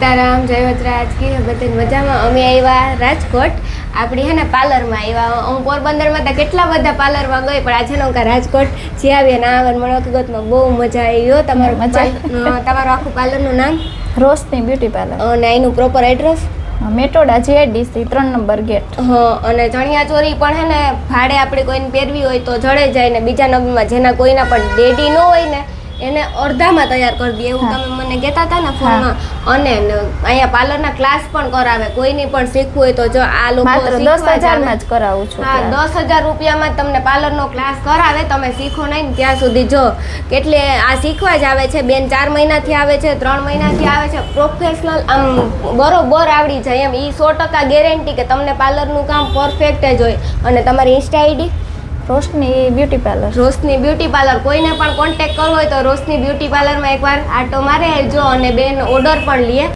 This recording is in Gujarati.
સીતારામ જય વજરાજ કી બધી મજામાં. અમે આવ્યા રાજકોટ. આપણી હે ને પાર્લરમાં આવ્યા. હું પોરબંદરમાં તો કેટલા બધા પાર્લરમાં ગઈ પણ આજે હું રાજકોટ. જે આવ્યા ના આવે મને હકીકતમાં બહુ મજા આવી. ગયો તમારું મજા તમારું આખું પાર્લરનું નામ? Roshni beauty parlour. અને એનું પ્રોપર એડ્રેસ મેટોડા જીઆઈડીસી ત્રણ નંબર ગેટ. હા અને ચણિયા ચોરી પણ હે ને ભાડે આપણે કોઈને પહેરવી હોય તો જડે જાય ને બીજા નંબરમાં જેના કોઈના પણ ડેડી ન હોય ને એને અડધામાં તૈયાર કરી દે એવું તમે મને કહેતા હતા ને ફોનમાં અને અહીંયા પાર્લરના ક્લાસ પણ કરાવે. કોઈની પણ શીખવું હોય તો જો આ લોકો દસ. હજારમાં જ કરાવું છું હા દસ હજાર રૂપિયામાં તમને પાર્લરનો ક્લાસ કરાવે. તમે શીખો નહીં ત્યાં સુધી જો. કેટલે આ શીખવા જ આવે છે. બેન ચાર મહિનાથી આવે છે ત્રણ મહિનાથી આવે છે. પ્રોફેશનલ આમ બરોબર આવડી જાય એમ. એ સો ટકા ગેરંટી કે તમને પાર્લરનું કામ પરફેક્ટ જ હોય. અને તમારી insta ID Roshni beauty parlour Roshni beauty parlour કોઈને પણ કોન્ટેક્ટ કરવો હોય તો રોશની બ્યુટી પાર્લરમાં એકવાર આટો મારે જો અને બેન ઓર્ડર પણ લે.